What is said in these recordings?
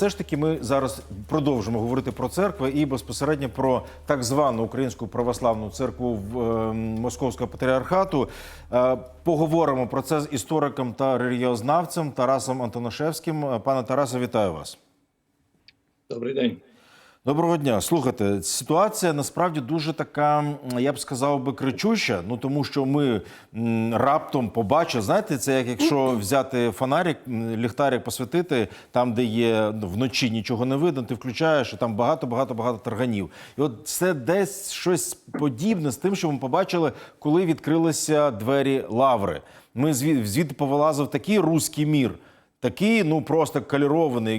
Все ж таки, ми зараз продовжимо говорити про церкви і безпосередньо про так звану українську православну церкву в е, Московського патріархату. Е, поговоримо про це з істориком та релігіознавцем Тарасом Антонашевським. Е, Пане Тарасе, вітаю вас. Добрий день. Доброго дня. Слухайте, ситуація насправді дуже така, я б сказав би, кричуща. Ну тому що ми раптом побачили, знаєте, це як якщо взяти фонарик, ліхтарик посвятити там, де є ну, вночі нічого не видно, ти включаєш і там багато, багато, багато тарганів. І от це десь щось подібне з тим, що ми побачили, коли відкрилися двері лаври. Ми звід- звідти повилазив такий руський мір. Такі, ну просто каліровані,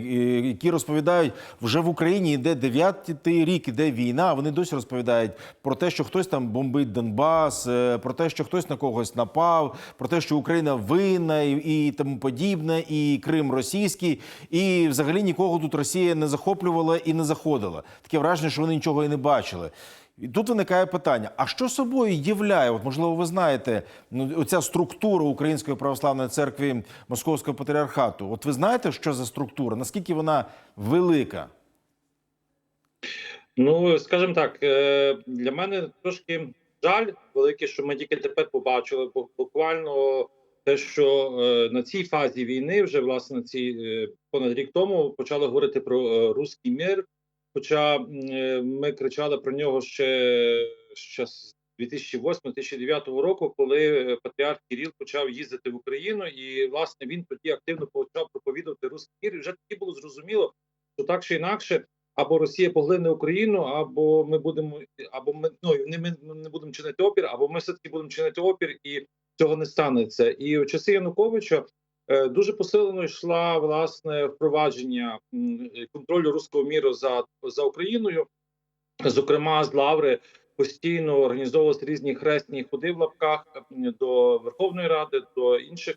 які розповідають, вже в Україні йде дев'ятий рік, іде війна. Вони досі розповідають про те, що хтось там бомбить Донбас, е, про те, що хтось на когось напав, про те, що Україна винна і, і тому подібне, і Крим російський, і взагалі нікого тут Росія не захоплювала і не заходила. Таке враження, що вони нічого і не бачили. І тут виникає питання: а що собою являє? От можливо, ви знаєте, ну оця структура Української православної церкви Московського патріархату. От ви знаєте, що за структура? Наскільки вона велика? Ну скажімо так, е, для мене трошки жаль великий, що ми тільки тепер побачили, бо буквально те, що е, на цій фазі війни, вже власне цій е, понад рік тому почали говорити про руський мир. Хоча е, ми кричали про нього ще, ще з 2008-2009 року, коли е, патріарх Кіріл почав їздити в Україну, і власне він тоді активно почав проповідувати руський мир. І вже тоді було зрозуміло, що так чи інакше або Росія поглине Україну, або ми будемо, або ми ну не ми не будемо чинити опір, або ми все таки будемо чинити опір, і цього не станеться. І в часи Януковича дуже посилено йшла власне впровадження контролю руського міру за, за Україною, зокрема з Лаври. Постійно організовувалися різні хресні ходи в лапках до Верховної Ради, до інших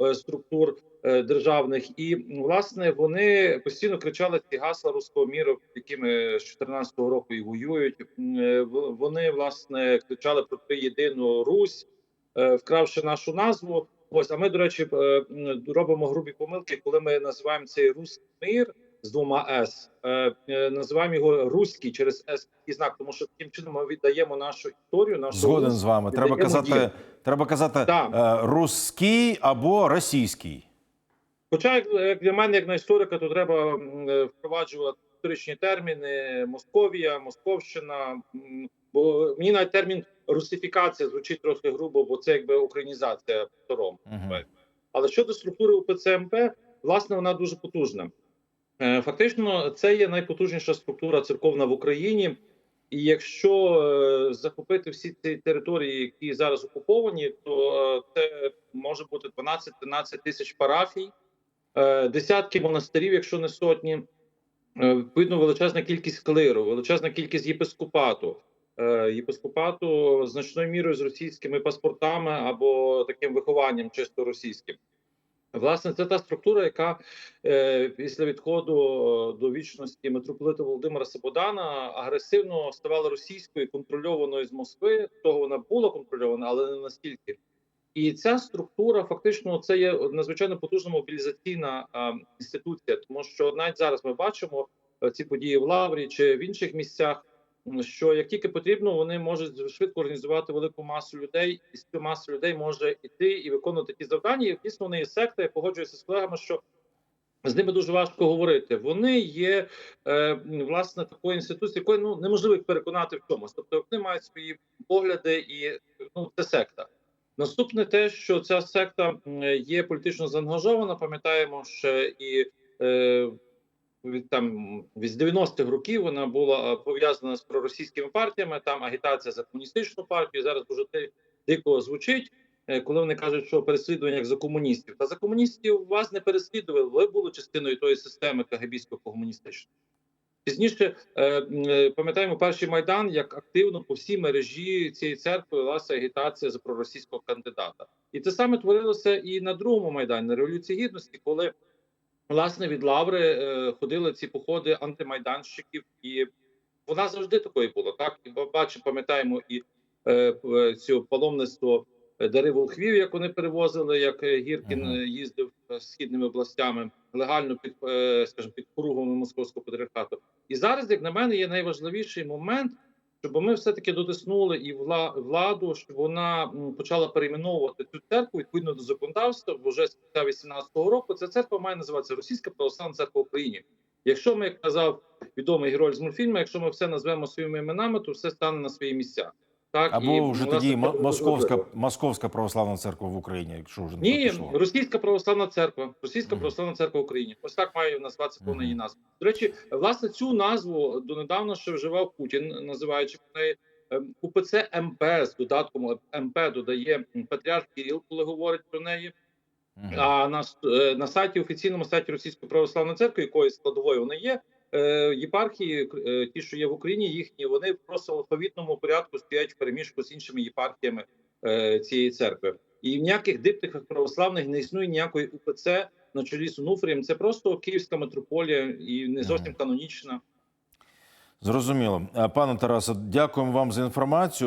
е, структур е, державних, і власне вони постійно кричали ці гасла руського міру, якими з 14-го року і воюють. Е, Вони власне кричали про єдину Русь, е, вкравши нашу назву. Ось, а ми, до речі, е, робимо грубі помилки, коли ми називаємо цей руський мир з двома с, е, е, називаємо його руський через с і знак, тому що таким чином ми віддаємо нашу історію, нашу Згоден Русь, з вами. Треба казати, їм. треба казати е, руський або російський. Хоча, як, для мене, як на історика, то треба впроваджувати історичні терміни: Московія, Московщина. Бо мені навіть термін русифікація звучить трохи грубо, бо це якби українізація втором. Але щодо структури УПЦ МП, власне, вона дуже потужна. Е, Фактично, це є найпотужніша структура церковна в Україні. І якщо е, захопити всі ці території, які зараз окуповані, то е, це може бути 12-13 тисяч парафій, десятки монастирів, якщо не сотні. Відповідно, величезна кількість клиру, величезна кількість єпископату. Е, Єпископату значною мірою з російськими паспортами або таким вихованням чисто російським. Власне, це та структура, яка е, після відходу е, до вічності митрополита Володимира Сабодана агресивно ставала російською, контрольованою з Москви. Того вона була контрольована, але не настільки. І ця структура фактично це є надзвичайно потужна мобілізаційна е, інституція, тому що навіть зараз ми бачимо е, ці події в Лаврі чи в інших місцях. Що як тільки потрібно, вони можуть швидко організувати велику масу людей, і з цією масою людей може йти і виконувати ті завдання. І дійсно вони є секта. Я погоджуюся з колегами, що з ними дуже важко говорити. Вони є е, власне такою інституцією, якою ну неможливо їх переконати в чомусь. Тобто вони мають свої погляди, і ну це секта. Наступне те, що ця секта є політично заангажована. Пам'ятаємо, що і е, від там від 90-х років вона була е, пов'язана з проросійськими партіями. Там агітація за комуністичну партію. Зараз дуже дико звучить, е, коли вони кажуть, що переслідування як за комуністів. Та за комуністів вас не переслідували. Ви були частиною тої системи кагабійсько комуністичної Пізніше е, пам'ятаємо перший майдан, як активно по всій мережі цієї церкви велася агітація за проросійського кандидата, і це саме творилося і на другому майдані на революції гідності, коли власне від лаври е, ходили ці походи антимайданщиків, і вона завжди такою була. Так і бачимо, пам'ятаємо і е, цю паломництво е, дари волхвів, як вони перевозили, як е, Гіркін е, їздив е, східними областями. легально під, е, скажімо, під кругом московського патріархату. І зараз, як на мене, є найважливіший момент, щоб ми все-таки дотиснули і вла- владу, щоб вона почала перейменовувати цю церкву відповідно до законодавства. Бо вже з кінця 18-го року ця церква має називатися Російська православна церква України. Якщо ми, як казав відомий герой з мультфільму, якщо ми все назвемо своїми іменами, то все стане на свої місця. Так і, Або вже тоді це Московська. Московська православна церква в Україні, якщо вже не Ні, пішло. Російська православна церква, Російська Мгм. православна церква в Україні. Ось так має назватися повна її Мгм. назва. До речі, власне, цю назву донедавна ще вживав Путін, називаючи неї ем, УПЦ МП з додатком МП додає патріарх Кирил, коли говорить про неї. Мгм. А на, е, на сайті офіційному сайті Російської православної церкви, якої складовою вона є, е, єпархії, е, ті, що є в Україні, їхні вони просто в алфавітному порядку стоять в переміжку з іншими єпархіями е, цієї церкви. І в ніяких диптихах православних не існує ніякої УПЦ на чолі з Унуфрієм. Це просто київська митрополія і не зовсім канонічна. Зрозуміло. Е, Пане Тарасе, дякуємо вам за інформацію.